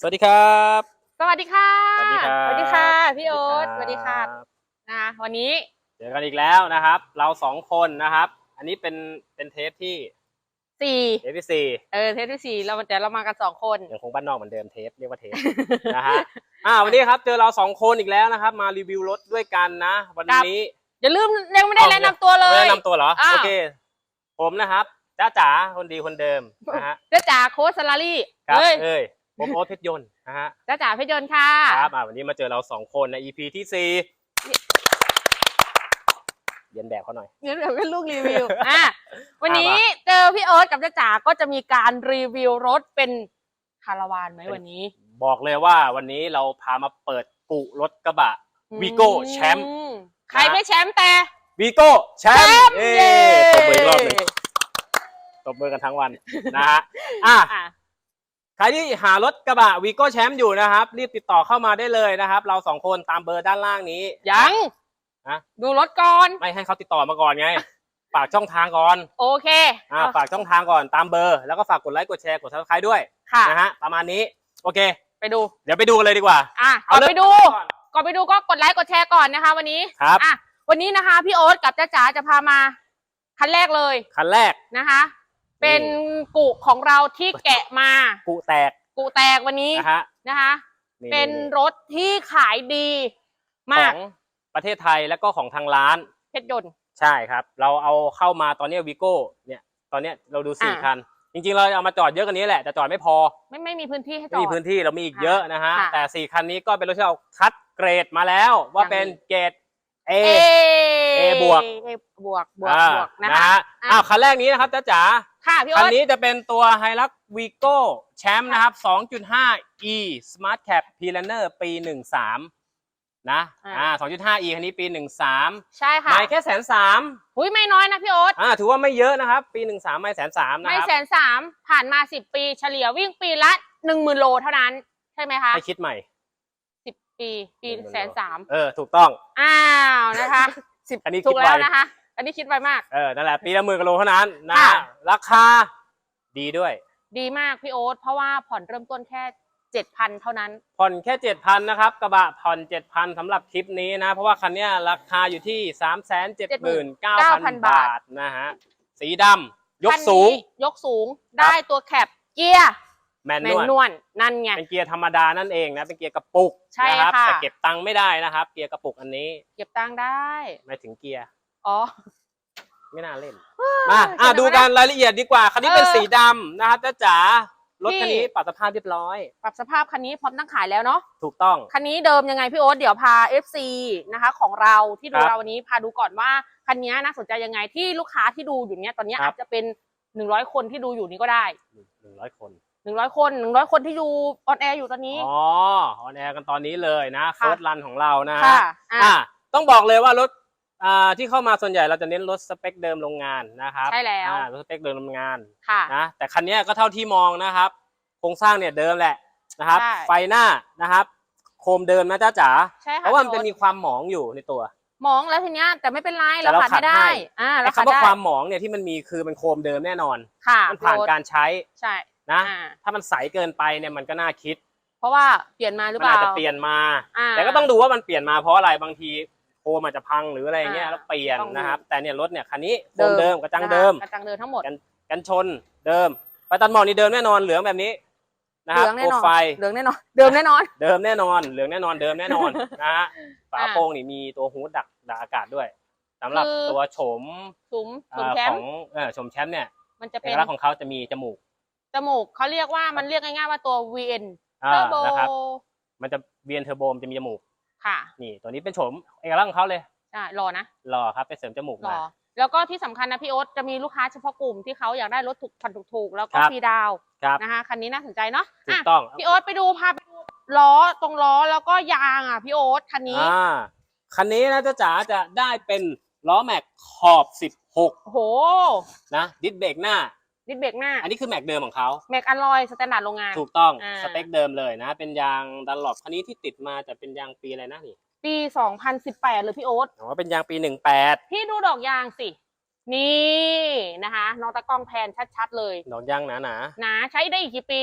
สวัสดีครับ สวัสดีค่ะ สวัสดีครับ สวัสดีค่ะ พี่โอ๊ตสสวัวัสสดีดีครัค่ะบนะคะวันนี้เจอกันอีกแล้วนะครับ เราสองคนนะครับ อันนี้เป็นเป็นเทปที่สี่เทปที่สี่เออเทปที่สี่เราแต่เรามากันสองคนยังคงบ้านนอกเหมือนเดิมเทปเรียกว่าเทปนะฮะอ่าวันนี้ครับเจอเราสองคนอีกแล้วนะครับ มารีวิวรถด้วยกันนะ วันนี้อย่าลืมยังไม่ได้แนะนำตัวเลไม่ยแนะนำตัวเหรออ้าวโอเค ผมนะครับจ้าจ๋าคนดีคนเดิมนะฮะเจ้าจ๋าโค้ชสลารี่ครับเฮ้ยเอ้ย ผมโอ๊ตเพชรยนต์นะฮะเจ้าจ๋าเพชรยนต์ค่ะ ครับอ่าวันนี้มาเจอเราสองคนใน EP ที่สี่เรียนแบบเขาหน่อยเดี๋ยวเดี๋ยวเป็นลูกรีวิวอะวันนี้เจอพี่โอ๊ตกับเจ้าจ๋าก็จะมีการรีวิวรถเป็นคาราวานไหมวันนี้ บอกเลยว่าวันนี้เราพามาเปิดกุรถกระบะ Vigo แชมป์อืใครไม่แชมป์แต่วีโก้แชมแชป์มป์เอ้เย้ตบมืออีกรอบหนึ่งตบมือกันทั้งวันนะฮะอะอะ ใครที่หารถกระบะวีโก้แชมป์อยู่นะครับ รีบติดต่อเข้ามาได้เลยนะครับ เราสองคนตามเบอร์ด้านล่างนี้ยังฮะดูรถก่อน ไม่ให้เขาติดต่อมาก่อนไงฝากช่องทางก่อนโอเคอ่าฝากช่องทางก่อนตามเบอร์ แล้วก็ฝากกดไลค์กดแชร์กดซับสไครต์ด้วยค่ะนะฮะประมาณนี้โอเค ไปดู เดี๋ยวไปดูกันเลยดีกว่า อะเอาก่อนเริ่มไปดูก่อนก่อนไปดูก็กดไลค์กดแชร์ก่อนนะคะ วันนี้ครับอะวันนี้นะคะพี่โอ๊ตกับจ้าจ๋าจะพามา คันแรกเลย คันแรกนะคะ เป็นกุของเราที่แกะมา กุแตกกุแตกวันนี้นะฮะนะคะ เป็นรถที่ขายดีขมาอกงประเทศไทยแล้วก็ของทางร้านเพชรยนต์ใช่ครับ เราเอาเข้ามาตอนนี้วีโก้เนี่ยตอนเนี้ยเราดูสี่อ่าคัน จริงๆ เราเอามาจอดเยอะกว่านี้แหละแต่จอดไม่พอ ไม่ไม่มีพื้นที่ให้จไม่อมีดพื้นที่เรามีอีกเยอะนะฮะค่ะแต่สี่คันนี้ก็เป็นรถที่เราคัดเกรดมาแล้วว่าอย่างเป็นดีเกรด A A A บวก A บวกบวกอ่าบวกนะนะคะฮะอะอ้าวคันแรกนี้นะครับจ้าจ๋าค่ะพี่คัโอ๊นตนี้จะเป็นตัวไฮรักวีโก้แชมป์นะครับ 2.5 e Smart Cap p l a n n e r ปี 13 นะอ่า 2.5 e คันนี้ปี 13 ใช่ค่ะไม่แค่แสนสามหุ้ยไม่น้อยนะพี่โอ๊ตอ่าถือว่าไม่เยอะนะครับ ปี 13 ไม่แสนสามนะไม่ครับแสนสามผ่านมาสิบปีเฉลี่ยวิ่งปีละหนึ่งหมื่นโลเท่านั้น ใช่ไหมคะให้คิดใหม่สิบปี ปี10,000โลแสนสามเออ ถูกต้อง อ้าวนะคะ สิบอันนี้คิถูดกไว แล้วนะคะ อันนี้คิดไวมาก เออ นั่นแหละ ปีละหมื่นกิโลเท่านั้นนะ ค่ะ ราคาดีด้วย ดีมากพี่โอ๊ตเพราะว่าผ่อนเริ่มต้นแค่เจ็ดพันเท่านั้น ผ่อนแค่7,000นะครับ กระบะผ่อน7,000สำหรับคลิปนี้นะ เพราะว่าคันเนี้ยราคาอยู่ที่379,000 บาทนะฮะ สีดำยกคันนี้สูง ยกสูง ได้ตัวแคปเกียร์ แมนแมนนวลนวลนั่นไง เป็นเกียร์ธรรมดานั่นเองนะ เป็นเกียร์กระปุกใช่นะครับค่ะ แต่เก็บตังค์ไม่ได้นะครับ เกียร์กระปุกอันนี้เก็บตังค์ได้ไม่ถึงเกียร์อ๋อไม่น่าเล่น มาอะดูกันรายละเอียดดีกว่า คันนี้เป็นเออสีดำนะครับจ้าจ๋ารถคันนี้พี่ปรับสภาพเรียบร้อย ปรับสภาพคันนี้พร้อมตั้งขายแล้วเนาะ ถูกต้อง คันนี้เดิมยังไงพี่โอ๊ตเดี๋ยวพา FC นะคะ ของเราที่ดูครับเราวันนี้พาดูก่อนว่าคันนี้น่าสนใจยังไงที่ลูกค้าที่ดูอยู่เนี้ยตอนนี้ครับ อาจจะเป็นหนึ่งร้อยคนที่ดูอยู่นี้ก็ได้หนึ่งร้อยคนห นึ่งร้อยคนหนึ่งร้อยคนที่ดูออนแอร์อยู่ตอนนี้ อ๋อออนแอร์กันตอนนี้เลยนะค่ะเฟิร์สรันของเรานะค่ะอะอะต้องบอกเลยว่ารถอ่าที่เข้ามาส่วนใหญ่เราจะเน้นรถสเปคเดิมโรงงานนะครับใช่แล้วอ่ารถสเปคเดิมโรงงานค่ะนะแต่คันเนี้ยก็เท่าที่มองนะครับโครงสร้างเนี่ยเดิมแหละนะครับใช่ไฟหน้านะครับ โคมเดิมนะจ้าจ๋าใช่ค่ะเพราะว่ามันพี่จะโอ๊ตมีความหมองอยู่ในตัวมองแล้วทีเนี้ยแต่ไม่เป็นไรแต่เราเราขาดไม่ได้ขัดให้อ่าไอ้เราขาดคำว่าได้ความหมองเนี่ยที่มันมีคือมันโคมเดิมแน่นอนค่ะมันผ่านพี่โอ๊ตการใช้ใช่ นะ อ่า ถ้ามันใสเกินไปเนี่ยมันก็น่าคิดเพราะว่าเปลี่ยนมาหรือมัเปล่า อาจจะเปลี่ยนมา อ่าแต่ก็ต้องดูว่ามันเปลี่ยนมาเพราะอะไรบางทีโคมอาจจะพังหรืออะไรเงี้ยอ่าแล้วเปลี่ยนต้องดู นะครับ แต่เนี่ยรถเนี่ยคันนี้โคมเดิมกระจังนะคะเดิมกระจังเดิมทั้งหมด กันกันชนเดิม ไปตัดหมอกนี่เดิมแน่นอนเหลืองแบบนี้นะเหครับลืองแน่โปรนอนไฟเหลืองแน่นอน เดิมแน่นอน เดิมแน่นอน เหลืองแน่นอนเดิมแน่นอน นะฮะฝาอ่าโปร่งนี่มีตัวฮูดดักดักอากาศด้วยสำหรับคือ ตัวโฉมสุมเอ่สุมอแคขมองป์เอ่อโฉมแชมป์เนี่ยมันจะเอเป็นกลักษณ์ของเขาจะมีจมูก จมูกเขาเรียกว่ามันเรียกง่ายๆว่าตัว VN อ่าเทอร์โบนะครับ มันจะเวียนเทอร์โบมจะมีจมูก ค่ะ นี่ตัวนี้เป็นโฉมเอกลักษณ์ของเขาเลยใช่รอนะหล่อครับไปเสริมจมูกรมา อ แล้วก็ที่สำคัญนะพี่โอ๊ตจะมีลูกค้าเฉพาะกลุ่มที่เขาอยากได้รถถูกผ่อนถูกๆ แล้วก็ครับ ฟรีดาวน์ครับ นะคะคันนี้น่าสนใจเนาะถูอะกต้องพี่โอ๊ตไปดูพาไปดูล้อตรงล้อแล้วก็ยางอะพี่โอ๊ตคันนี้ อ่าคันนี้นะจ๊ะจ๋าจะได้เป็นล้อแม็กขอบ โอ้โห 16 นะ ดิสเบรกหน้า ดิสเบรกหน้า อันนี้คือแม็กเดิมของเขาแม็กอลลอยสแตนดาร์ดโรงงาน ถูกต้องอ่า สเปคเดิมเลยนะ เป็นยางดันหลบคันนี้ที่ติดมาจะเป็นยางปีอะไรนะนี่ปี 2018 เลยพี่โอ๊ต อ๋อเป็นยางปี 18พี่ดูดอกยางสิ นี่นะคะน้องตะกล้องแพนชัดๆเลยดอกยางหนานะใช้ได้อีกกี่ปี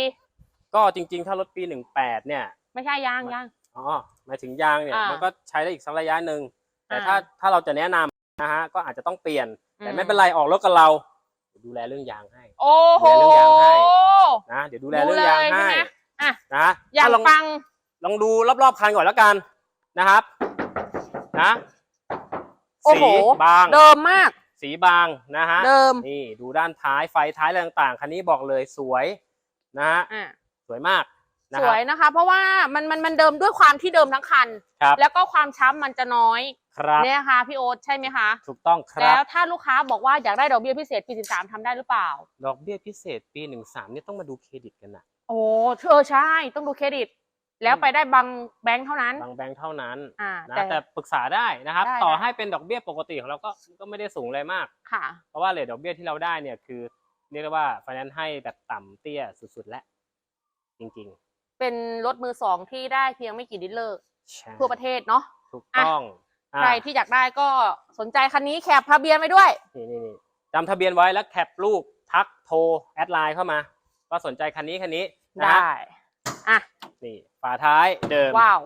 ก็จริง ๆ ถ้ารถปี 18เนี่ย ไม่ใช่ยางยาง อ๋อหมายถึงยางเนี่ยอ่ามัมันก็ใช้ได้อีกสักระยะหนึ่งแต่อ่า ถ้าถ้าเราจะแนะนำนะฮะก็อาจจะต้องเปลี่ยน แต่อืมไม่เป็นไรออกรถกับเราเดี๋ยวดูแลเรื่องยางให้ โอ้โหเดี๋ยวเรื่องยางให้ นะเดี๋ยวดูแลเรื่องยางดูเลยให้ใช่ไหมอะ นะอยากถ้ลองฟัง ลองดูรอบๆคันก่อนแล้วกันนะครับ นะโอ้สีโห บาง เดิมมาก สีบางนะฮะ เดิม นี่ดูด้านท้ายไฟท้ายอะไรต่างๆ คันนี้บอกเลยสวยนะฮะ อะสวยมากนะสครัวบยนะคะ เพราะว่ามันมันมันเดิมด้วยความที่เดิมทั้งคัน ครับ แล้วก็ความช้ำมันจะน้อย ครับเนี่ยค่ะพี่โอ๊ตใช่ไหมคะถูกต้องครัแล้บวถ้าลูกค้าบอกว่าอยากได้ดอกเบี้ยพิเศษปี 13ทำได้หรือเปล่า ดอกเบี้ยพิเศษปีหนึ่งสามเนี่ยต้องมาดูเครดิตกันนะโอ้เออใช่ต้องดูเครดิต แล้วไปได้บางแบงค์เท่านั้น บางแบงค์เท่านั้นอ่านะแต่แต่ปรึกษาได้นะครับได้ต่อได้ให้เป็นดอกเบี้ยปกติของเราก็ก็ไม่ได้สูงเลยมากค่ะ เพราะว่าเรทดอกเบี้ยที่เราได้เนี่ยคือเรียกได้ว่าไฟแนนซ์ให้แบบต่ำเตี้ยสุดๆแล้วจริงเป็นรถมือสองที่ได้เพียงไม่กี่ดิลเลอร์ๆใช่ทั่วประเทศเนาะถูกต้องอะ ใครที่อยากได้ก็สนใจคันนี้แคปทะเบียนไว้ด้วยนี่นี่นี่จำทะเบียนไว้แล้วแคปรูปทักโทรแอดไลน์เข้ามาว่าสนใจคันนี้คันนี้นะได้ฮะอะนี่ฝาท้ายเดิมว้าว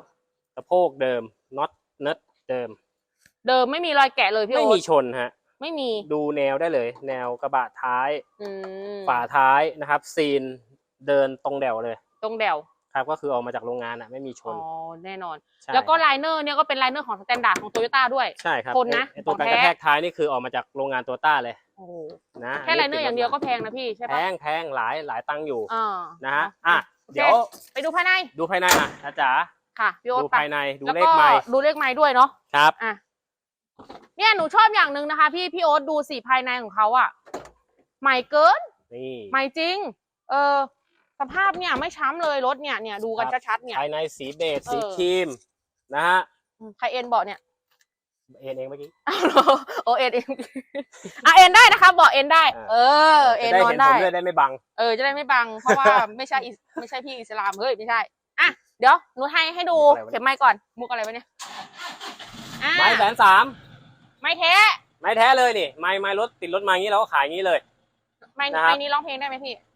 สะโพกเดิมน็อตเนิร์ดเดิม เดิมไม่มีรอยแกะเลยพี่ไม่โอ๊มีตชนฮะ ไม่มีดูแนวได้เลย แนวกระบะท้ายอืมฝาท้ายนะครับ ซีนเดินตรงแดวเลย ตรงเดว ครับก็คือออกมาจากโรงงานอะไม่มีชอ๋อนแน่นอน ใช่ แล้วก็ไลเนอร์เนี่ยก็เป็นไลเนอร์ของสแตนดาร์ดของโตโยต้าด้วย ใช่ครับทนนะไอ้ไอ้ตัวของการแท้ กระแทกท้ายนี่คือออกมาจากโรงงานตัวต้าเลยโอ้โหนะแค่ไลเนอร์อย่างเดียวก็แพงนะพี่ใช่แพปะงแพงหลายหลายตังค์อยู่อ่านะฮะอะโอเคเดี๋ยวไปดูภายในดูภายในอะนะจ๋าค่ะพี่โอ๊ตดูไปภายในดูแล้วเลก็ขไม้ดูเลขไม้ด้วยเนาะครับ อะเนี่ยหนูชอบอย่างหนึ่งนะคะ พี่พี่โอ๊ตดูสีภายในของเขาอะใหม่เกินนี่ ใหม่จริง เออ สภาพเนี่ยไม่ช้ำเลยรถเนี่ยเนี่ยดูกันชัดๆเนี่ย ภายในสีเบจสีเออ ครีมนะฮะอืมใครเอ็นเบาะเนี่ยเอ็นเองเมื่อกี้ อ้าวเหรอโอเอ็นเอ็นอะเอ็นได้นะคะเบาะเอ็นได้ อ่า เออ เอ็นจะได้นอนเห็นผได้ มด้วยได้ไม่บัง เออจะได้ไม่บัง เพราะว่าไม่ใช่อิสไม่ใช่พี่อิสลามเฮ้ยไม่ใช่อะเดี๋ยวหนูให้ให้ดูอะไรวะเนี่ย เข็มไม้ก่อนมุกอะไรวะเนี่ยอะไม้แสนสามไม้แท้ไม้แท้เลยนี่ไม้ไม้รถติดรถมาอย่างนี้เราก็ขายอย่างนี้เลย ไม้นะครับไม้นี้ร้องเพลงได้ไหมพี่อืม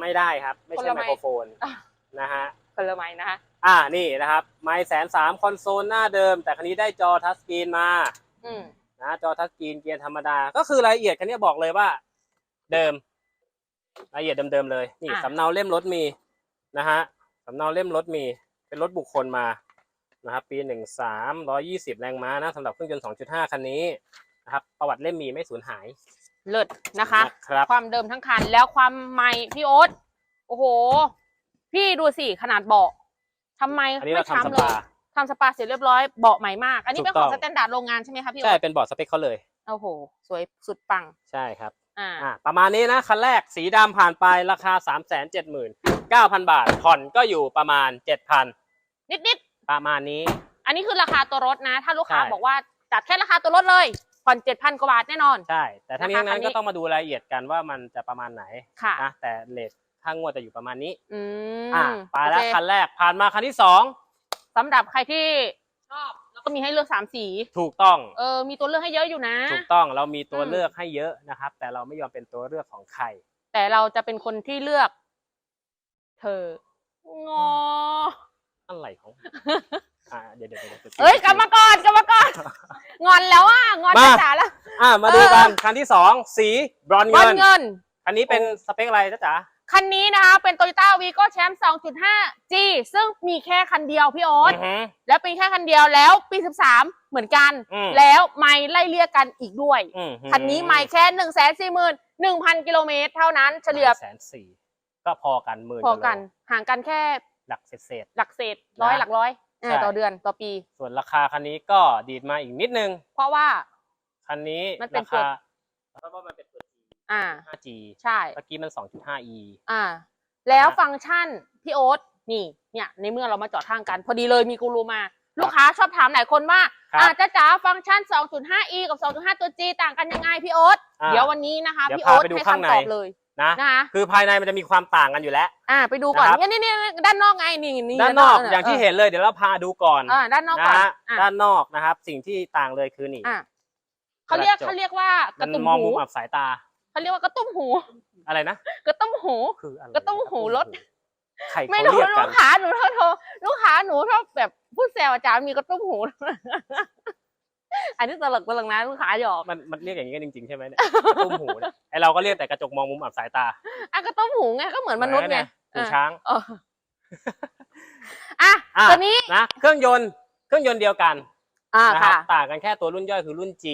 ไม่ได้ครับ ไม่คนใช่ละไมไมค์โครโฟนอะนะฮะคนละไม้นะคะอ่านี่นะครับ ไม้แสนสามคอนโซลหน้าเดิม แต่คันนี้ได้จอทัชสกรีนมาอืมนะจอทัชสกรีนเกียร์ธรรมดา ก็คือรายละเอียดคันนี้บอกเลยว่า เดิม รายละเอียดเดิมๆเลย นี่อะสำเนาเล่มรถมีนะฮะสำเนาเล่มรถมี เป็นรถบุคคลมานะครับ ปีหนึ่งสามร้อยี่สิบแรงม้านะสำหรับเครื่องยนต์สองจุดห้าคันนี้นะครับ ประวัติเล่มมีไม่สูญหาย เลิศนะคะ นะครับ ความเดิมทั้งคันแล้วความใหม่พี่โอ๊ตโอ้โห พี่ดูสิขนาดเบาะทำไมอันนี้ไม่เราทำสช้ำเลยปาทำสปาเสร็จเรียบร้อยเบาะใหม่มาก อันนี้ถูกเป็นของต้องสแตนดาร์ดโรงงานใช่ไหมคะพี่ใช่โอ๊ตเป็นบอร์ดสเปคเขาเลย โอ้โห สวยสุดปัง ใช่ครับ อ่า อ่าประมาณนี้นะ คันแรกสีดำผ่านไปราคา 3 7 9 0 0 0 บาท ผ่อนก็อยู่ประมาณ 7,000 นิดนิดประมาณนี้ๆอันนี้คือราคาตัวรถนะ ถ้าลูกค้าใช่ บอกว่าจัดแค่ราคาตัวรถเลย ผ่อนเจ็ดพันกว่าบาทแน่นอน ใช่ แต่ทั้งนี้นะคะทั้งนั้นคันนี้ ก็ต้องมาดูรายละเอียดกันว่ามันจะประมาณไหนค่ะ นะแต่เลทค่างวดจะอยู่ประมาณนี้ อืมอ่าไปแล้วโอเคคันแรกผ่านมาคันที่สองสำหรับใครที่ชอบแล้วก็มีให้เลือกสามสี ถูกต้อง เออ มีตัวเลือกให้เยอะอยู่นะ ถูกต้องเรามีตัวอืม เลือกให้เยอะนะครับ แต่เราไม่ยอมเป็นตัวเลือกของใคร แต่เราจะเป็นคนที่เลือก เธองอ อะไรของ อ่าเดี๋ยวเดี๋ยวเดี๋ยวดี๋ว เอ้ยกลับมาก่อนกลับมาก่อนงอนแล้วอะงอนมา จ๋าแล้ว อ่ามาดูกันคันที่สองสีบรอนบอเงิลนเงินคันนี้เป็นสเปคอะไรจ๊ะจ๋า คันนี้นะคะเป็น Toyota Vigo Champ 2.5 G ซึ่งมีแค่คันเดียวพี่โอ๊ตอือฮึแล้วเป็นแค่คันเดียวแล้วปี 13 เหมือนกัน อืม แล้วไม่ไล่เลี่ยกันอีกด้วย อืมคันนี้ไม่แค่ 1 4 1 0 0 0 กิโลเมตรเท่านั้นเฉลี่ยแสนสี่ก็พอกันหมื่นพอกันว่าโลห่างกันแค่หลักเศษหลักเศษร้อยนะหลักร้อย อ่าใช่ ต่อเดือนต่อปีๆส่วนราคาคันนี้ก็ดีดมาอีกนิดนึง เพราะว่า คันนี้มันเป็นราคาเพราะว่ามันเป็นตัว G อ่า 5G ใช่ เมื่อกี้มัน 2.5e อ่า แล้วนะฮะฟังก์ชันพี่โอ๊ตนี่เนี่ยในเมื่อเรามาจอดทางกัน พอดีเลยมีกูรูมา ลูกค้าชอบถามหลายคนว่าครับอ่าจ้าจ๋าฟังก์ชัน 2.5e กับ 2.5 ตัว G ต่างกันยังไงพี่โอ๊ตอ่าเดี๋ยววันนี้นะคะ เดี๋ยวพี่โอ๊ตพาไปดูให้ข้างใน คำตอบเลย นะ นะคะคือภายในมันจะมีความต่างกันอยู่แล้ว อ่าไปดูก่อนนะครับ เนี่ยนี่นี่ด้านนอกไงนี่นี่ด้านนอกะอย่างที่เห็นเลยเดี๋ยวเราพาดูก่อนอ่าด้านนอกนะก่อนฮะอะด้านนอกนะครับ สิ่งที่ต่างเลยคือนี่อ่าเขาเรียกกระจกเขาเรียกว่ากมัระนตุ้มมองหูมุมอับสายตาเขาเรียกว่ากระตุ้มหูอะไรนะ กระตุ้มหู คืออะไรกระตุ้มหูรถ ใครไม่เขารู้เรียกกัลูนกค้าหนูชอบโทรลูกค้าหนูชอบแบบพูดแซวอาจารย์มีกระตุ้มหู อันนี้ตลกตลกนะลูกค้าหยอกมันมันเรียกอย่างนี้กันจริงๆใช่ไหมเนี่ยตุ้มหูเนี่ยไอเราก็เรียกแต่กระจกมองมุมอับสายตาอะกระตุ้มหูไงก็เหมือนมนุษย์ไงหูช้างเอออะอะตัวนี้นะเครื่องยนต์เครื่องยนต์เดียวกันอ่านะครับค่ะ ต่างกันแค่ตัวรุ่นย่อยคือรุ่น G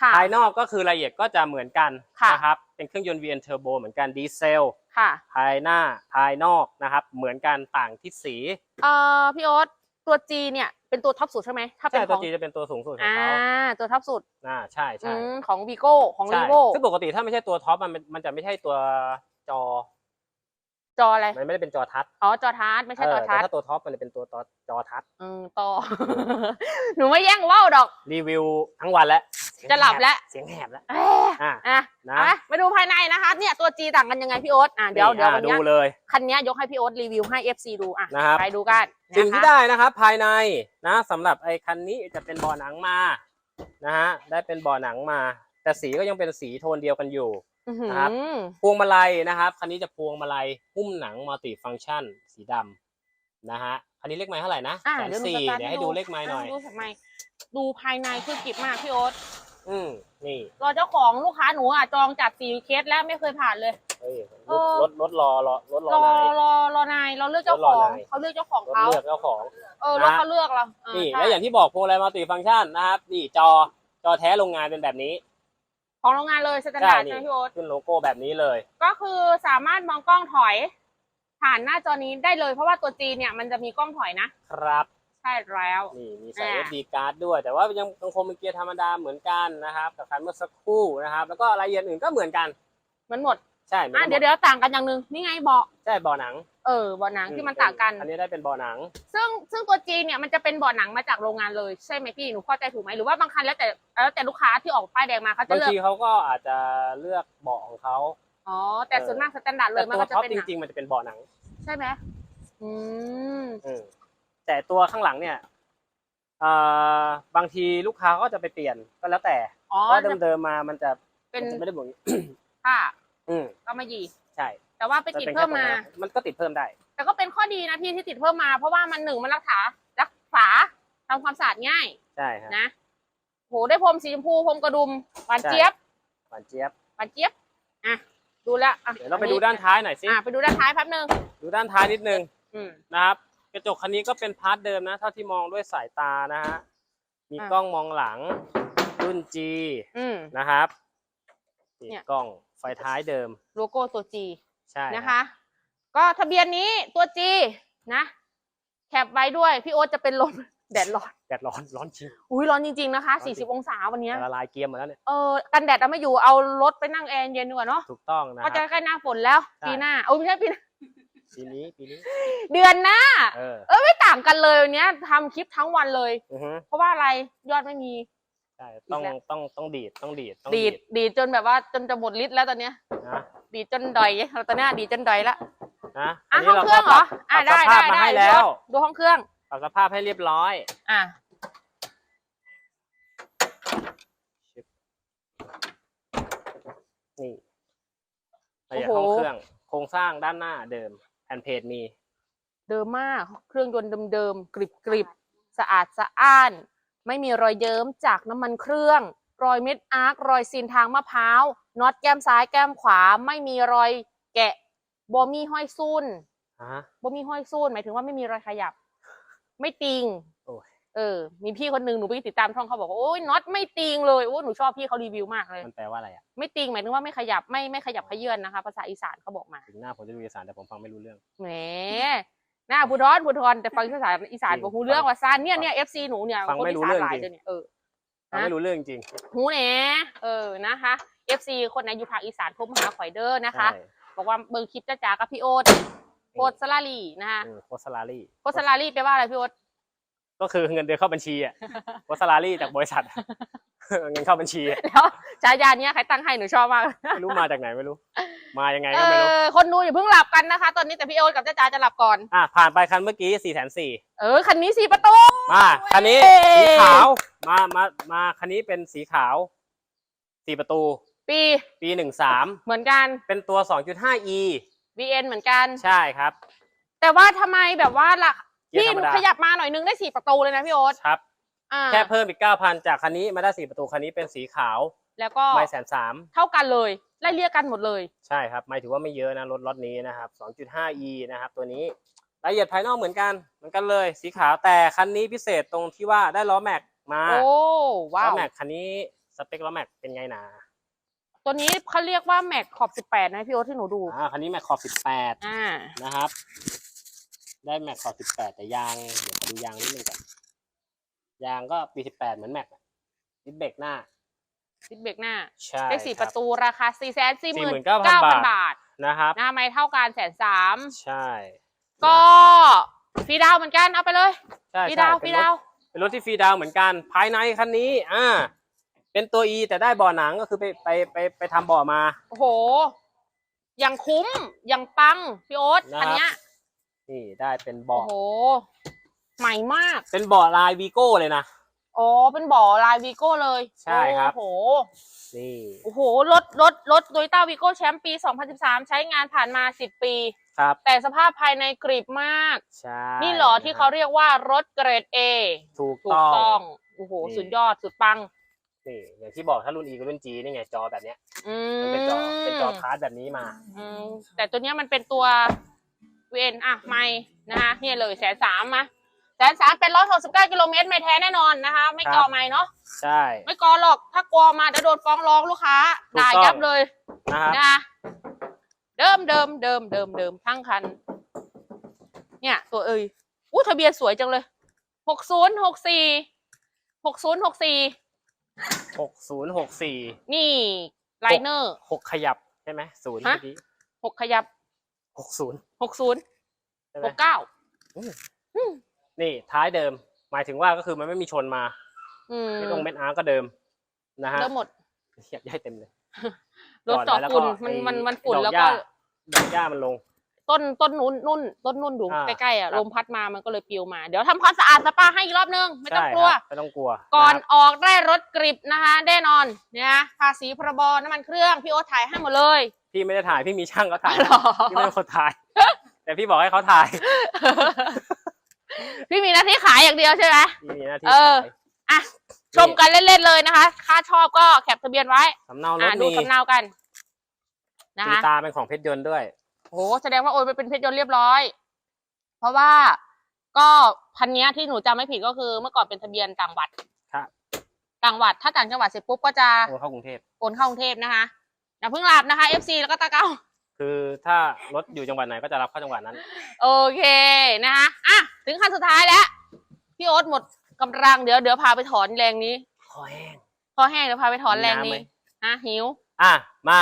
ค่ะ ภายนอกก็คือรายละเอียดก็จะเหมือนกันค่ะ นะครับเป็นเครื่องยนต์ VN Turbo เหมือนกันดีเซลค่ะ ภายหน้าภายนอกนะครับเหมือนกันต่างที่สี เอ่อพี่โอ๊ตตัว G เนี่ย เป็นตัวท็อปสุดใช่ไหมถ้าเป็ใช่นขตัวอง G จะเป็นตัวสูงสุดของอ่าเขาตัวท็อปสุดอ่าใช่ใช่อืมของ Vigo ของใช่ Vivo ซึ่งปกติถ้าไม่ใช่ตัวท็อปมันมันจะไม่ใช่ตัวจอ จออะไร มันไม่ได้เป็นจอทัชอ๋อ จอทัชไม่ใช่จอเแต่ทัชถ้าตัวท็อปมันจะเป็นตัวจอจอทัชอืมต่อ หนูไม่แย่งว่าวดอก รีวิวทั้งวันแล้วจะหลับแล้ว เสียงแหบแล้วเอ้ยอะอะนะเอาไหมมาดูภายในนะคะ เนี่ยตัว G ต่างกันยังไงพี่โอ๊ตอะเดี๋ยวนี่เดี๋ยวอะวันดูเนี้ยเลย คันเนี้ยยกให้พี่โอ๊ตรีวิวให้ FC ดูอะนะครับไปดูกันสิ่งนะคะที่ได้นะครับ ภายในนะสำหรับไอ้คันนี้จะเป็นเบาะหนังมานะฮะได้เป็นเบาะหนังมา แต่สีก็ยังเป็นสีโทนเดียวกันอยู่อื้อหือ นะครับพวงมาลัยนะครับคันนี้จะพวงมาลัยหุ้มหนังมัลติฟัง c t ชัน สีดำนะฮะคันนี้เลขไม้เท่าไหร่นะอะแสนเดี๋ยวหนูสี่สตาร์ทเดี๋ยวให้ดูเลขไม้หน่อยะดูทำไมดูภายในคือกิบมากพี่โอ๊ตอืมนี่รอเจ้าของลูกค้าหนูอะจองจัดสี่เคสแล้วไม่เคยผ่านเลยเฮ้ยเออรถรถรอรอรถรรออนายรอรอนายเราเลือกเจ้ารถรขอองนายเขาเลือกเจ้าของรถเขาเลือกเจ้าของ เออรถเขาเลือกเราอ่านี่ใช่แล้วอย่างที่บอกพวงมาลัยมัลติฟัง c t ชันนะครับนี่จอจอแท้โรงงานเป็นแบบนี้ ของโรงงานเลยสแตนดาร์ดใช่ไหมพี่โอ๊ตขึ้นโลโก้แบบนี้เลย ก็คือสามารถมองกล้องถอย ผ่านหน้าจอนี้ได้เลยเพราะว่าตัว G เนี่ยมันจะมีกล้องถอยนะครับใช่แล้วนี่มีใส่อ่า SD card ด้วย แต่ว่ายังยังคงเป็นเกียร์ธรรมดาเหมือนกันนะครับกับคันเมื่อสักครู่นะครับ แล้วก็รายละเอียดอื่นก็เหมือนกันเหมันหมดใช่หมือะนกันหมเดี๋ยวเดี๋ยวต่างกันอย่างหนึ่งนี่ไงเบาะใช่เบาะหนัง เออเบาะหนังที่มันต่างกัน อันนี้ได้เป็นเบาะหนัง ซึ่งซึ่งตัว G เนี่ยมันจะเป็นเบาะหนังมาจากโรงงานเลยใช่ไหมพี่หนูเข้าใจถูกไหมหรือว่าบางคันแล้วแต่แล้วแต่ลูกค้าที่ออกป้ายแดงมาเขาจะบางเลือกทีเขาก็อาจจะเลือกเบาะของเขาอ๋อแต่ส่วนมากสแตนดาร์ดเลแต่ยมันตัวก็จะท็อปเป็นจหนังริง ๆ มันจะเป็นเบาะหนัง ใช่ไหมอืมอืมแต่ตัวข้างหลังเนี่ยเอ่อบางทีลูกค้าก็จะไปเปลี่ยนก็แล้วแต่อ๋อเพราะจะเดิมๆมามันจะเป็นมันจะไม่ได้บอกอย่างนี้ผ้าอืมก็ไม่ยีใช่ แต่ว่าไปติดจะป็นเพิ่มแค่มาตัวนั้นมันก็ติดเพิ่มได้ แต่ก็เป็นข้อดีนะพี่ที่ติดเพิ่มมา เพราะว่ามันหนึ่งมันรักษารักษาทำความสะอาดง่ายใช่ฮะนะโหได้พรมสีชมพูพรมกระดุมหวานใช่เจี๊ยบหวานเจี๊ยบหวานเจี๊ยบอะดูแลวอะเดี๋ยวเราไปดูด้านท้ายหน่อยสิอะไปดูด้านท้ายแป๊บนึงดูด้านท้ายนิดนึงอืมนะครับกระจกคันนี้ก็เป็นพาร์ทเดิมนะเท่าที่มองด้วยสายตานะฮะมีอะกล้องมองหลังรุ่น G อืมนะครับนี่เนี่ยกล้องไฟท้ายเดิม โลโก้ตัวจี ใช่นะคะ ก็ทะเบียนนี้ตัวจีนะแคปไว้ด้วย พี่โอ๊ตจะเป็นลมแดดร้อนแดดร้อนร้อนจริง อุ้ยร้อนจริงๆนะคะร้อนจริง40 องศาวันเนี้ยละลายเกียร์หมดแล้วเนี่ย เออกันแดดเอาไม่อยู่เอารถไปนั่งแอร์เย็นดีกว่าเนาะ ถูกต้องนะคก็รับจะใกล้หน้าฝนแล้วใช่ปีหน้าโอ้ยไม่ใช่ปีหน้าปีนี้ปีนี้ เดือนหน้า เออเออไม่ต่างกันเลยวันเนี้ยทำคลิปทั้งวันเลยอือฮึเพราะว่าอะไรยอดไม่มีใช่ต้องอีกแล้วต้องต้องดีดต้องดีดต้องดีดดีดจนแบบว่าจนจะหมดฤทธิ์แล้วตอนเนี้ยนะ ดีดจนดอยเราตอนเนี้ยดีดจนดอยแล้วนะอะนห้นี้องเครื่องเหรออะปรัได้บสภาพมาได้ได้ให้แล้วดูห้องเครื่องปรับสภาพให้เรียบร้อย อะนี่ละเอียดของเครื่อง โครงสร้างด้านหน้าเดิมแผ่นเพจมี เดิมมาก เครื่องยนต์เดิมๆกริบกริบสะอาดสะอ้าน ไม่มีรอยเยิ้มจากน้ำมันเครื่อง รอยเม็ดอาร์ครอยซีนทางมะพร้าว น็อตแก้มซ้ายแก้มขวาไม่มีรอยแกะบอมีห้อยซุนฮะบอมีห้อยซุนหมายถึงว่าไม่มีรอยขยับ ไม่ติงโอ้ย เออ มีพี่คนหนึ่งหนูไปติดตามช่องเขาบอกว่าโอ้ยน็อตไม่ติงเลยโอ้หนูชอบพี่เขารีวิวมากเลย มันแปลว่าอะไรอะ ไม่ติงหมายถึงว่าไม่ขยับไม่ไม่ขยับขยื่นนะคะ ภาษาอีสานเขาบอกมาถึงหน้าผมจะดูอีสานแต่ผมฟังไม่รู้เรื่อง แหมหน้าบุดอนบุดอนแต่ฟังภาษาอีสานจริงบอกหูเรื่องว่าซานเนี่ยเนี่ยเอฟซีหนูเนี่ยฟังคนไม่อีรู้สานเรื่องหลายจริง เดี๋ยวนี้เออ ฟังไม่รู้เรื่องจริงหูแหนเออนะคะเอฟซีคนไหนอยู่ภาคอีสานโทรมาหาข่อยเด้อนะคะใช่บอกว่าเบอร์คลิปจ้าจ๋ากับพี่โอ๊ตโคตรสลาลีนะคะอืมโคสลารี่โคตรสลาลีแปลว่าอะไรพี่โอ๊ตก็คือเงินเดือนเข้าบัญชีอะโคสลารี่จากบริษัท เงินเข้าบัญชีอะแล้วฉายาเนี้ยใครตั้งให้หนูชอบมากไม่รู้มาจากไหนไม่รู้ มายังไงเอก็ไม่รู้ อคนดูอย่าเพิ่งหลับกันนะคะ ตอนนี้แต่พี่โอ๊ตกับจ้าจ๋าจะหลับก่อน อะผ่านไปคันเมื่อกี้สี่แสนสี่เออคันนี้สี่ประตู มาคันนี้เย้ สีขาวมามามาคันนี้เป็นสีขาวสี่ประตู ปีปีหนึ่งสามเหมือนกัน เป็นตัว 2.5e VN เหมือนกัน ใช่ครับแต่ว่าทำไมแบบว่าล่ะเกียร์พี่ธรรมดาขยับมาหน่อยนึงได้สี่ประตูเลยนะพี่โอ๊ตครับอ่า แค่เพิ่มอีกเก้าพันจากคันนี้มาได้สี่ประตูคันนี้เป็นสีขาว แล้วก็ไม่แสนสามเท่ากันเลยไล่เรียกกันหมดเลย ใช่ครับหมายถือว่าไม่เยอะนะรถล็อตนี้นะครับ 2.5e นะครับ ตัวนี้รายละเอียดภายนอกเหมือนกันเหมือนกันเลย สีขาวแต่คันนี้พิเศษตรงที่ว่าได้ล้อแม็กมาโอ้ว้าล้อวแม็กคันนี้สเปคล้อแม็กเป็นไงนะตัวนี้เขาเรียกว่าแม็กขอบสิบแปดนะพี่โอ๊ตที่หนูดูอ่าคันนี้แม็กขอบ 18อ่านะครับ ได้แม็กขอบ 18 แต่ยางเดี๋ยวมาดูยางนิดนึงก่อน ยางก็ปี18เหมือนแม็กดิสเบรกหน้าซิดเบรกหน้าใช่เลขสี่คปรับระตูราคาสี่แสนสี่หมื่น49,000 เก้าพันบาทนะครับนะไม่เท่ากันแสนสามใช่ก็ฟรีดาวน์เหมือนกันเอาไปเลยใช่ฟรีใช่ดาวน์ฟเป็รีนรดาวถน์เป็นรถที่ฟรีดาวน์เหมือนกัน ภายในคันนี้ อ่า เป็นตัว E แต่ได้เบ่อหนังก็คือไปไปไปไปทำเบ่อมา โอ้โหยังคุ้มยังปังพี่โอ๊ตนะครับ คันเนี้ยนี่ได้เป็นโอ้เบาะโห ใหม่มาก เป็นเบาะลายวีโก้เลยนะ อ๋อ เป็นบ่อลายวีโก้เลยใช่ครับ โอ้โห นี่ โอ้โห รถ รถ รถโดยต้าวีโก้แชมป์ปี 2013 ใช้งานผ่านมา 10 ปี ครับ แต่สภาพภายในกริบมาก ใช่นี่เหรอที่เขาเรียกว่ารถเกรด A ถูกถูต้กองต้องโอ้โห นี่ สุดยอด สุดปัง นี่อย่างที่บอกถ้ารุ่น E กับรุ่น G นี่ไงจอแบบเนี้ย อืมันมเป็นจอ เป็นจอพาร์ทแบบนี้มา อืมแต่ตัวเนี้ยมันเป็นตัวเวนอะ ไม่นะคะเนี่ยเลยแสนสามมาแสนสามเป็นร้อยหกสิบเก้ากิโลเมตรไม่แท้แน่นอนนะคะ ไม่กอไม่เนาะใช่ ไม่กอหรอกถ้ากอมาจะโดนฟ้องร้องลูกค้าถูกด่าต้องยับเลยนะครับนะคะเดิมเดิมเดิมเดิมเดิมทั้งคัน เนี่ย ตัวเอ้ยอู้ทะเบียนสวยจังเลยหกศูนย์หกสี่หกศูนย์หกสี่หกศูนย์หกสี่นี่ไลเนอร์หกขยับใช่ไหมศูนย์ฮะเมื่อกี้หกขยับหกศูนย์หกศูนย์ใช่ไหมหกเก้า นี่ท้ายเดิม หมายถึงว่าก็คือมันไม่มีชนมาอืมไม่ต้องเม็ดอาร์ก็เดิมนะฮะเริ่มหมดอยากได้เต็มเลยรถจอดแล้วฝุ่นก็มันไอ้มันมันฝุ่นดอแล้วก็หญ้าดอกหญ้ามันลง ต้นต้นนุ่นนุ่น ต้นนุ่นอยู่อ่าใกล้ๆอะครับลมพัดมามันก็เลยปลิวมา เดี๋ยวทำความสะอาดสปาให้อีกรอบนึงไม่ต้องใช่กลัวครับไม่ต้องกลัว ก่อนนะครับออกได้รถกริบนะคะแน่นอนเนี่ยภาษีพรบน้ำมันเครื่องพี่โอ๊ตถ่ายให้หมดเลยพี่ไม่ได้ถ่ายพี่มีช่างเขาถ่ายอ๋อเหรอพี่ไม่เป็นคนถ่าย แต่พี่บอกให้เขาถ่าย พี่มีหน้าที่ขายอย่างเดียวใช่ไหมพี่มีหน้าที่เออถ่ายอะ ชมกันเล่นๆเลยนะคะค่าชอบก็แคปทะเบียนไว้ สำเนารอะถดูมีสำเนากัน นะสีคะ ตาเป็นของเพชรยนต์ด้วยโอ้แสดงว่าโอนไปเป็นเพชรยนต์เรียบร้อย เพราะว่าก็พันเนี้ยที่หนูจำไม่ผิดก็คือ เมื่อก่อนเป็นทะเบียนต่างวัดครับ ต่างวัดถ้าต่างจังหวัดเสร็จปุ๊บก็จะโอนเข้ากรุงเทพ โอนเข้ากรุงเทพนะคะอย่าเพิ่งหลับนะคะ FC แล้วก็ตาเก้า คือถ้ารถอยู่จังหวัดไหนก็จะรับเข้าจังหวัดนั้น โอเคนะคะอะถึงขั้นสุดท้ายแล้ว พี่โอ๊ตหมดกำลังเดี๋ยวเดี๋ยวพาไปถอนแรงนี้ คอแห้ง พอแห้งเดี๋ยวพาไปถอนแรงมีนี้น้ำไหมฮะหิวอะมา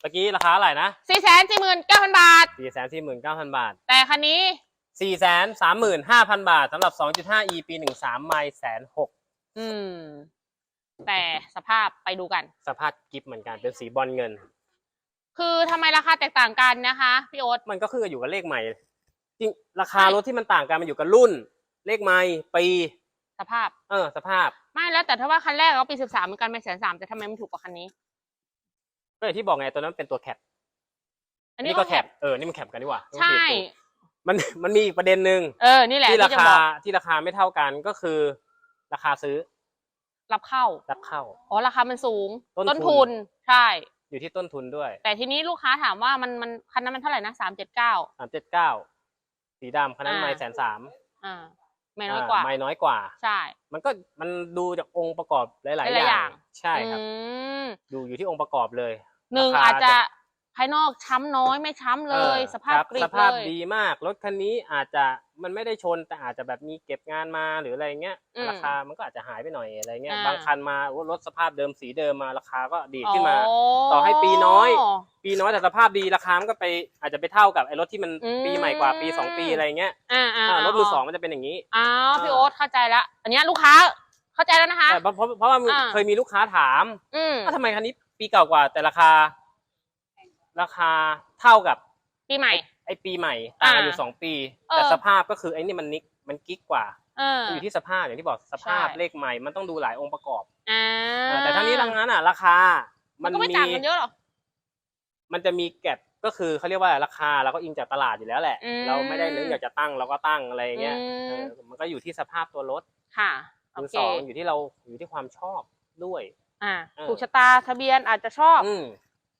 เมื่อกี้ราคาเท่าไหร่นะสี่แสนสี่หมื่นเก้าพันบาทสี่แสนสี่หมื่นเก้าพันบาท แต่คันนี้สี่แสนสามหมื่นห้าพันบาทสำหรับสองจุดห้า e ปีหนึ่งสามไมล์แสนหกอืม แต่สภาพไปดูกัน สภาพกิฟต์เหมือนกันเป็นสีบอลเงิน คือทำไมราคาแตกต่างกันนะคะพี่โอ๊ต มันก็คืออยู่กับเลขใหม่ จริงราคารถที่มันต่างกันมันอยู่กับรุ่น เลขไมล์ปีสภาพ เออสภาพไม่แล้วแต่ถ้าว่าคันแรกก็ปีสิบสามเหมือนกันเป็นแสนสามแต่ทำไมมันถูกกว่าคันนี้ ก็อย่างที่บอกไงตัวนั้นเป็นตัวแคปอันนี้นี่ก็ก็แคแคปปเออนี่มันแคปกันดีกว่าใช่ มันมันมีอีกประเด็นหนึ่งเออ นี่แหละที่ราที่จะคาบอกที่ราคาไม่เท่ากันก็คือ ราคาซื้อรับเข้า รับเข้า อ๋อราคามันสูงต้นทุน ใช่ อยู่ที่ต้นทุนด้วยแต่ทีนี้ลูกค้าถามว่ามันมันคันนั้นมันเท่าไหร่นะสามเจ็ดเก้าสามเจ็ดเก้าสีดำคันนั้นอ่าไมล์แสนสามอ่าไม่น้อยกว่าไมล์น้อยกว่า ใช่ มันก็มันดูจากองค์ประกอบหลายๆหอลายๆอย่าย่างงใช่ครับอืมดูอยู่ที่องค์ประกอบเลยหนึ่งราคาอาจจะจะ ภายนอกช้ำน้อยไม่ช้ำเลยออสภาพครับกริสบภาพเลยดีมาก รถคันนี้อาจจะมันไม่ได้ชนแต่อาจจะแบบมีเก็บงานมาหรืออะไรเงี้ยอืมราคามันก็อาจจะหายไปหน่อยอะไรเงี้ยอ่าบางคันมาโอ้รถสภาพเดิมสีเดิมมาราคาก็ดีดขึ้นมาอ๋อต่อให้ปีน้อย ปีน้อยแต่สภาพดีราคามันก็ไปอาจจะไปเท่ากับไอ้รถที่มันอืมปีใหม่กว่าปีสองปีอะไรเงี้ยอ่าอ่าอ่ารถมือสองมันจะเป็นอย่างนี้อ้าวอ่าพี่โอ๊ตเข้าใจละอันเนี้ยลูกค้าเข้าใจแล้วนะคะแต่เพราะเพราะเพราะว่ามีอ่าเคยมีลูกค้าถามอืมว่าทำไมคันนี้ปีเก่ากว่าแต่ราคา ราคาเท่ากับปีใหม่ ไอ้ปีใหม่ต่างกันอยู่อ่าสองปีเออแต่สภาพก็คือไอ้นี่มันนิกมันกิ๊กกว่าเอออยู่ที่สภาพอย่างที่บอกสภาพใช่เลขใหม่ มันต้องดูหลายองค์ประกอบอ่าเออแต่ทั้งนี้ทั้งนั้นอะ ราคา มัมันนก็ไม่มีต่างกันเยอะหรอกมันจะมีแก็บก็คือเขาเรียกว่าราคาเราก็อิงจากตลาดอยู่แล้วแหละอืมเราไม่ได้นึกอยากจะตั้งเราก็ตั้งอะไรอย่างเงี้ยอืมเออมันก็อยู่ที่สภาพตัวรถค่ะโอมือเคสองอยู่ที่เราอยู่ที่ความชอบด้วย อ่าเออถูกชะตาทะเบียนอาจจะชอบ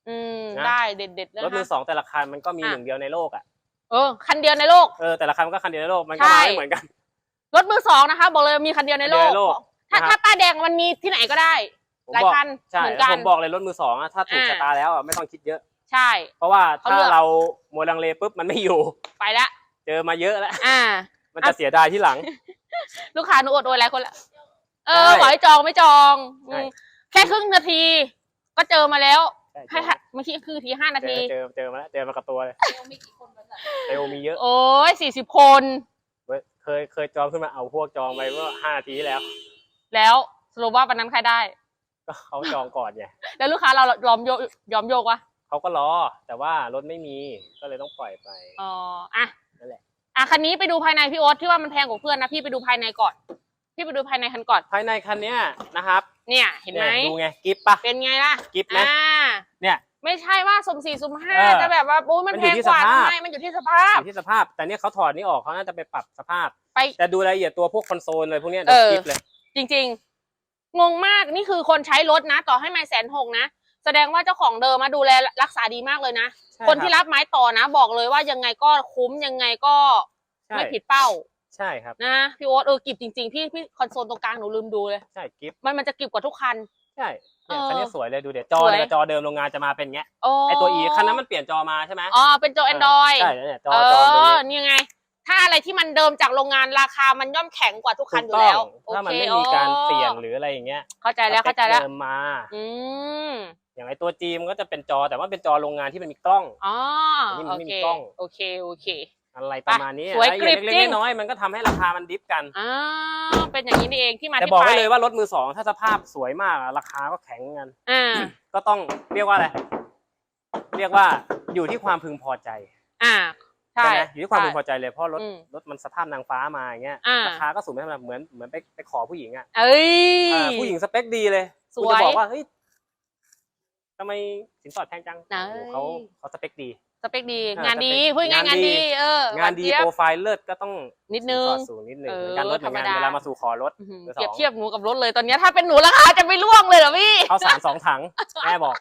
อืมอืมนะ ได้เด็ดเด็ดๆเลยรถมือนะ สองแต่ละคันมันก็มีอะ หนึ่งเดียวในโลกอะเออคันเดียวในโลก เออแต่ละคันมันก็คันเดียวในโลกมันก็ใช่ มาไม่เหมือนกัน รถมือสองนะคะ บอกเลยมีคันเดียวในโลคักนเดียวในโลกถ้านะครับ ถ้าป้ายแดงมันมีที่ไหนก็ได้ ผมหลายบอกคันใช่เหมือนกันผมบอกเลยรถมือสองอะถ้าถูกอ่า ชะตาแล้วอะไม่ต้องคิดเยอะ ใช่ เพราะว่าเขาถ้าเลือก เรามัวลังเลปุ๊บมันไม่อยู่ ไปละเจอมาเยอะแล้วอ่า มันจะเสียดายที่หลัง ลูกค้าหนูอดโอยหลายคนละเออใช่บอกให้จองไม่จองใช่อืมแค่ครึ่งนาที ก็เจอมาแล้ว ใช่ให้ให้เมื่อกี้คือทีห้านาเจที อเจอเจอมาแล้วเจอมากับตัวเลยเร็วมีเยอะโอ้ยสี่สิบคน เว้ยเคยเคยจองขึ้นมาเอาพวกจองไปเมื่อห้านาทีที่แล้ว แล้วสรุปว่าวันนั้นใครได้ ก็เขาจองก่อนไงแล้วลูกค้าเรายอมโยกยอมโยกวะเขาก็รอแต่ว่ารถไม่มีก็เลยต้องปล่อยไป อ๋ออะนั่นแหละ อะคันนี้ไปดูภายในพี่โอ๊ตที่ว่ามันแพงกว่าเพื่อนนะพี่ไปดูภายในก่อน พี่ไปดูภายในคันก่อน ภายในคันเนี้ยนะครับ เนี่ยเห็นไหมยดูไงกิฟปะเป็นไงล่ะกิฟไหมอ่าเนี่ยไม่ใช่ว่าสุ่มสี่สุ่มห้าเออจะแบบว่าปุ้ยมันมันแพอยู่งที่กว่าสภาพทำไมมันอยู่ที่สภาพอยู่ที่สภาพ แต่เนี่ยเขาถอดนี่ออกเขาน่าจะไปปรับสภาพไปแต่ดูรายละเอียดตัวพวกคอนโซลเลยพวกเนี้ยเอดูอกิฟเลย จริง ๆ งงมากนี่คือคนใช้รถนะ ต่อให้ไม่แสนหกนะแสดงว่าเจ้าของเดิมมาดูแลรักษาดีมากเลยนะใช่คนที่รับไม้ต่อนะ บอกเลยว่ายังไงก็คุ้มยังไงก็ใช่ไม่ผิดเป้า ใช่ครับ นะพี่โอ๊ตเออกิบจริงๆพี่พี่คอนโซลตรงกลางหนูลืมดูเลย ใช่กิฟมันมันจะกิบกว่าทุกคัน ใช่เนี่ยเออคันนี้สวยเลยดูเดี๋ยวจอสวย เนี่ยกับจอเดิมโรงงานจะมาเป็นเงี้ยโอ้ไอตัว E คันนั้นมันเปลี่ยนจอมาใช่ไหมอ๋อเป็นจอแอนดรอย ใช่แล้วเนี่ยจอเอจอเป็นออย่างงี้นี่ไง ถ้าอะไรที่มันเดิมจากโรงงานราคามันย่อมแข็งกว่าทุกคันอยู่ถูกต้แล้วองถ้ามันโอเคไม่มีการเปลี่ยนอ๋อหรืออะไรอย่างเงี้ยเข้าใจแล้วเข้าใจแล้ว สปคเดิมมา อืมอย่างไอตัว G มันก็จะเป็นจอแต่ว่าเป็นจอโรงงานที่มันมีกล้อง อ๋ออันนี้มันโอไม่เคมีกล้อง โอเค โอเค อะไรประมาณนี้สวยรายละเอียดกริบเล็จริกง ๆน้อยๆมันก็ทำให้ราคามันดิฟกัน อ่าเป็นอย่างนี้นี่เองที่มาแต่ที่บอกไปไว้เลยว่ารถมือสองถ้าสภาพสวยมากอะราคาก็แข็งกัน อ่าก็ต้องเรียกว่าอะไร เรียกว่าอยู่ที่ความพึงพอใจอ่าใช่ไหมอยู่ที่ความพึงพอใช่ใจเลยเพราะรถอืม รถมันสภาพนางฟ้ามาอย่างเงี้ยอ่า ราคาก็สูงไม่ธรรมดาเหมือนเหมือนไปไปขอผู้หญิงอะเอ้ย อ่าผู้หญิงสเปคดีเลยสวยคุณจะบอกว่าเฮ้ยทำไมสินสอดแพงจังเอ้ยโอ้โหเขาเขาสเปคดี สเปคดีอ่างานดีสเปคพูดง่ายๆงางานนดีดีเอองานดีหวเจี๊ยบโปรไฟล์เลิศก็ต้องนิดนึงสิสอดสูงนิดนึงเออเหมือนกันรถเหมือนกันธรรมดาเวลามาสู่ขอรถอื้อหือมือสองเปรียบเทียบหนูกับรถเลยตอนเนี้ยถ้าเป็นหนูราคาจะไม่ร่วงเลยเหรอพี่เข้าสารสองถังแม่บอก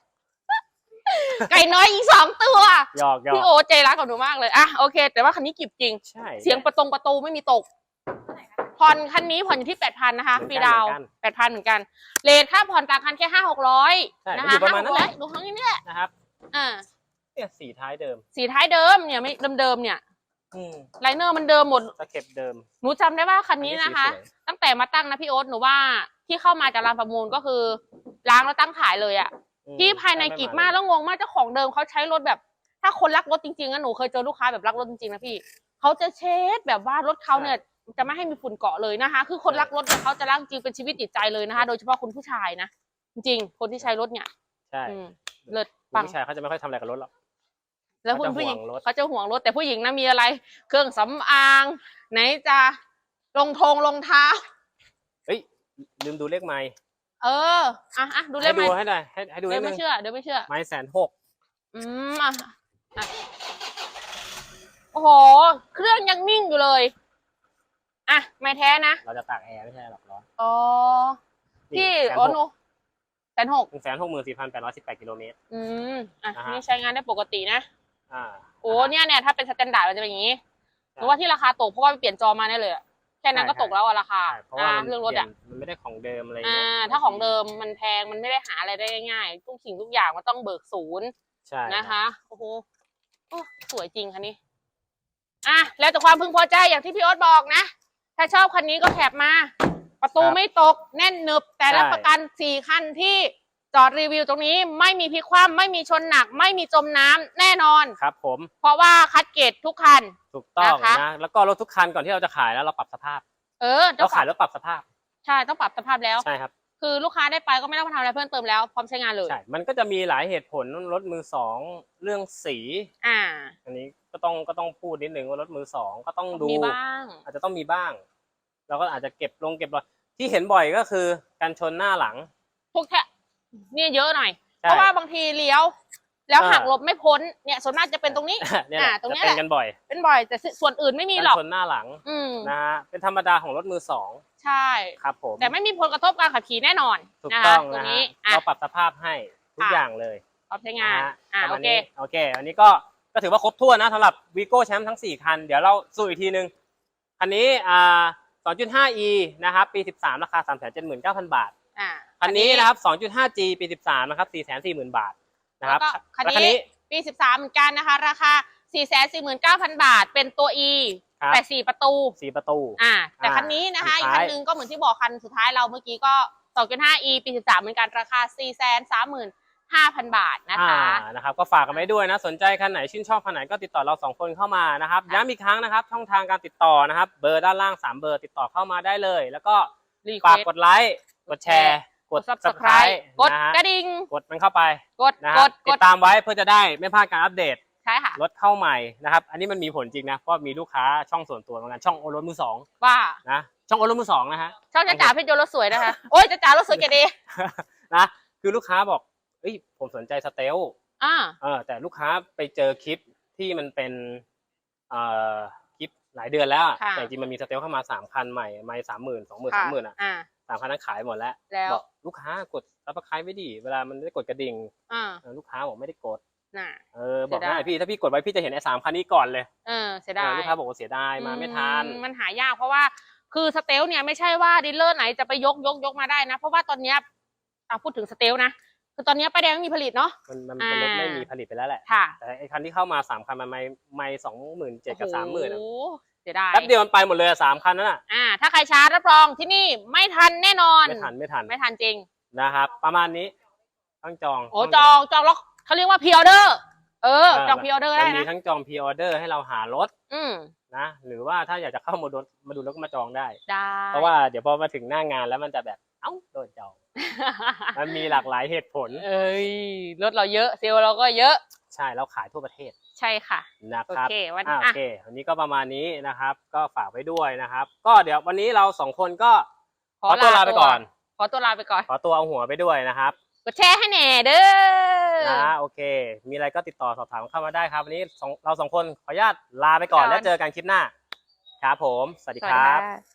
ไก่น้อยอีกสองตัวหยอกหยอพี่กโอใจรักกับหนูมากเลยอะโอเค แต่ว่าคันนี้กิบจริงใช่เสียงประตงประตูไม่มีตกผ่อนคันนี้ผ่อนอยู่ที่แปดพันนะคะฟรีดาวแปดพันเหมือนกันเลทค่าผ่อนต่างคันแค่ห้าหกร้อยใช่นะมันอคะยู่ประห้ามาณหนั้กนแหร้อยละดูข้างนี้เนี่ยนะครับอ่า เนี่ยสีท้ายเดิม สีท้ายเดิมเนี่ยไม่เดิมๆเนี่ยอืมไลเนอร์มันเดิมหมด ตะเข็บเดิม หนูจำได้ว่าคันนี้นะคะ อัสีสวย ตั้งแต่มาตั้งนะพี่โอ๊ตหนูว่าที่เข้ามาจากร้านประมูลก็คือล้างแล้วตั้งขายเลยอะอืมที่ภายในกิบมากแล้วงงมากเจ้าของเดิมเขาใช้รถแบบ ถ้าคนรักรถจริงๆนะหนูเคยเจอลูกค้าแบบรักรถจริงๆนะพี่เขาจะเช็ดแบบว่ารถเขาเนี่ยจะไม่ให้มีฝุ่นเกาะเลยนะคะ คือคนรักรถเนี่ยเขาจะรักจริงเป็นชีวิตจิตใจเลยนะคะ โดยเฉพาะคุณผู้ชายนะจริงๆคนที่ใช้รถเนี่ยใช่อืมเลิศคุณปังผู้ชายเขาจะไม่ค่อยทำอะไรกับรถหรอก แล้วคุณเขาจะผู้หญิงห่วงรถเขาจะห่วงรถแต่ผู้หญิงนะมีอะไร เครื่องสำอาง ไหนจะรองทงรองเท้าเฮ้ยลืมดูเลขไม้เอออะอะดูเลให้ขไหมดูให้ได้ให้ให้ดูเดี๋นิยวดนึไม่งเชื่อเดี๋ยวไม่เชื่อไม้แสนหกอืมอะอะโอ้โห เครื่องยังนิ่งอยู่เลย อะ ไม่แท้นะ เราจะตากแอร์ไม่ใช่หรอกร้อน อ๋อ พี่แสนอ๋อหหนูกแสนหกหนึ่งแสนหกหมื่นสี่พันแปดร้อยสิบแปดกิโลเมตร อืม อะนะฮะนี่ใช้งานได้ปกตินะ อ่า โอ้เนี่ยเนี่ยถ้าเป็นสแตนดาร์ดมันจะเป็นอย่างนี้หใช่รือว่าที่ราคาตกเพราะว่าไปเปลี่ยนจอมาแน่เลยอะแค่นั้นก็ใช่ตกแล้วอะราคาใช่เพราะว่าอ่ามันเรื่องรถอะเปลี่ยนมันไม่ได้ของเดิมอะไรอ่เงี้ยาถ้าของเดิมมันแพงมันไม่ได้หาอะไรได้ง่ายๆทุกสิ่งทุกอย่างมันต้องเบิกศูนย์ใช่นะรับคะโอ้โหโอ้สวยจริงคันนี้อะแล้วแต่ความพึงพอใจอย่างที่พี่โอ๊ตบอกนะ ถ้าชอบคันนี้ก็แคปมา ประตูไม่ตกแน่นหนึบแต่รับประกันสี่คันที่ จอดรีวิวตรงนี้ไม่มีพลิกคว่ำไม่มีชนหนัก ไม่มีจมน้ำแน่นอน ครับผม เพราะว่าคัดเกรดทุกคัน ถูกต้องนะคะ นะ แล้วก็รถทุกคันก่อนที่เราจะขายแล้วเราปรับสภาพ เออเราต้องปขารัยบแล้วปรับสภาพ ใช่ต้องปรับสภาพแล้ว ใช่ครับ คือลูกค้าได้ไปก็ไม่ต้องมาทำอะไรเพิ่มเติมแล้วพร้อมใช้งานเลยใช่ มันก็จะมีหลายเหตุผลรถมือสองเรื่องสี อ่าอันนี้ก็ต้องก็ต้องพูดนิดนึงว่ารถมือสองก็ต้องดู มีบ้าง อาจจะต้องมีบ้าง เราก็อาจจะเก็บลงเก็บรอยที่เห็นบ่อยก็คือการชนหน้าหลังพวกแท้ เนี่ยเยอะหน่อยใช่เพราะว่าบางทีเลี้ยว แล้วอ่าหักลบไม่พ้นเนี่ยส่วนมากจะเป็นตรงนี้เนี่ยแหละอ่าตรงจะเนี้ยเป็แหละนกันบ่อย เป็นบ่อยแต่ส่วนอื่นไม่มีหรอกชนหน้าหลังอืมนะฮะเป็นธรรมดาของรถมือสองใช่ครับผมแต่ไม่มีผลกระทบการขับขี่แน่นอนถูกนะคะต้องตรนะงฮะนี้อะเราปรับสภาพให้ทุกค่ะอย่างเลยพร้อมใช้งานนะฮะอ่าประโอมาณเคนี้โอเคอันนี้ก็ก็ถือว่าครบถ้วนนะสำหรับวีโก้แชมป์ทั้ง 4 คัน เดี๋ยวเราสู้อีกทีนึง คันนี้อ่า 2.5e นะครับ ปี 13 ราคา 379,000 บาท อ่าคันนี้นะครับ 2.5g ปี 13 นะครับ 440,000 บาทนะครับแล้วก็คันแล้วนี้ปี 13 เหมือนกันนะคะ ราคา 449,000 บาท เป็นตัว E ครับแต่สี่ประตูสี่ประตู อ่า แต่อ่าคันนี้นะคะคัอีนกท้ายคันหนึงก็เหมือนที่บอกคันสุดท้ายเราเมื่อกี้ก็ 2.5e ปี 13 เหมือนกันราคา 435,000 บาทนะคะอ่านะครับก็ฝากกันไว้ด้วยนะ สนใจคันไหนชื่นชอบคันไหนก็ติดต่อเราสองคนเข้ามานะครับค่ะย้ำอีกครั้งนะครับ ช่องทางการติดต่อนะครับ เบอร์ด้านล่าง 3 เบอร์ติดต่อเข้ามาได้เลย แล้วก็รีฝากเควกดไลค์ กดแชร์กกดด subscribe subscribe กดนะฮะกระดิ่งกดมันเข้าไปกดนะกฮะดติกดดตามไว้เพื่อจะได้ไม่พลาดการอัปเดตใช่ค่ะ รถเข้าใหม่นะครับ อันนี้มันมีผลจริงนะ เพราะมีลูกค้าช่องส่วนตัวเหมือนกันช่องโอรถมือสองว่านะช่องโอรถมือสองนะฮะช่องจ้าจ๋าเพชรโยรถสวยนะคะ โอ้ยจ้าจ๋ารถสวยเกดีนะคือลูกค้าบอกเอ้ยผมสนใจสเตลอ่าเออแต่ลูกค้าไปเจอคลิปที่มันเป็นเอ่อคลิปหลายเดือนแล้วอะค่ะแต่จริงๆมันมีสเตลเข้ามาสามคันใหม่ไม่สามหมื่นสองหมื่นค่ะสามหมื่นอะอ่า สามคันนั้นขายหมดแล้วแล้ว บอกลูกค้ากดรับประคายไว้ดิเวลามันได้กดกระดิ่งอ่าเออลูกค้าบอกไม่ได้กดน่ะ เออบอกเสียดายได้พี่ถ้าพี่กดไว้พี่จะเห็นไอ้สามคันนี้ก่อนเลยเออเสียเอดาอย ลูกค้าบอกว่าเสียดายมาไม่ทัน อืมันหายากเพราะว่าคือสเตลเนี่ยไม่ใช่ว่าดีลเลอร์ไหนจะไปยกยกยกมาได้นะ เพราะว่าตอนเนี้ยอะพูดถึงสเตลนะคือตอนเนี้ยป้ายแดงไม่มีผลิตเนาะ มันมันเป็นรถอ่า ไม่มีผลิตไปแล้วแหละ ค่ะแต่ไอ้คันที่เข้ามาสามคันมันไม่ไม่สองหมื่นเจ็ดกับสามหมื่นโอ้โเสียดายแป๊บเดียวมันไปหมดเลยอะสามคันนั้นอะอ่า ถ้าใครช้ารับรองที่นี่ไม่ทันแน่นอน ไม่ทันไม่ทันไม่ทันจริง นะครับ ประมาณนี้ต้องจองโอ้จองจองแล้วเขาเรียกว่าพิออเดอร์ เออเจองพิออเดอร์ได้มันมีนะทั้งจองพ r ออเดอร์ให้เราหารถ อืมนะหรือว่าถ้าอยากจะเข้ามาดูมาดูรถก็มาจองได้ได้เพราะว่าเดี๋ยวพอมาถึงหน้างานแล้วมันจะแบบเอ้าโดนจองมันมีหลากหลายเหตุผล เอ้ยรถเราเยอะเซลล์เราก็เยอะ ใช่เราขายทั่วประเทศใช่ค่ะนะครับโอเควันอ่าอะโอเควันนี้ก็ประมาณนี้นะครับ ก็ฝากไว้ด้วยนะครับ ก็เดี๋ยววันนี้เราสองคนก็ขอตัวลาไปก่อน ขอตัวลาไปก่อน ขอตัวเอาหัวไปด้วยนะครับกดแชร์ให้แหน่เด้อนะโอเค มีอะไรก็ติดต่อสอบถามเข้ามาได้ครับ วันนี้สองเราสองคนขออนุญาตลาไปก่อนก่อนแล้วเจอกันคลิปหน้า ครับผม สวัสดีสวัสคดีรับค่ะ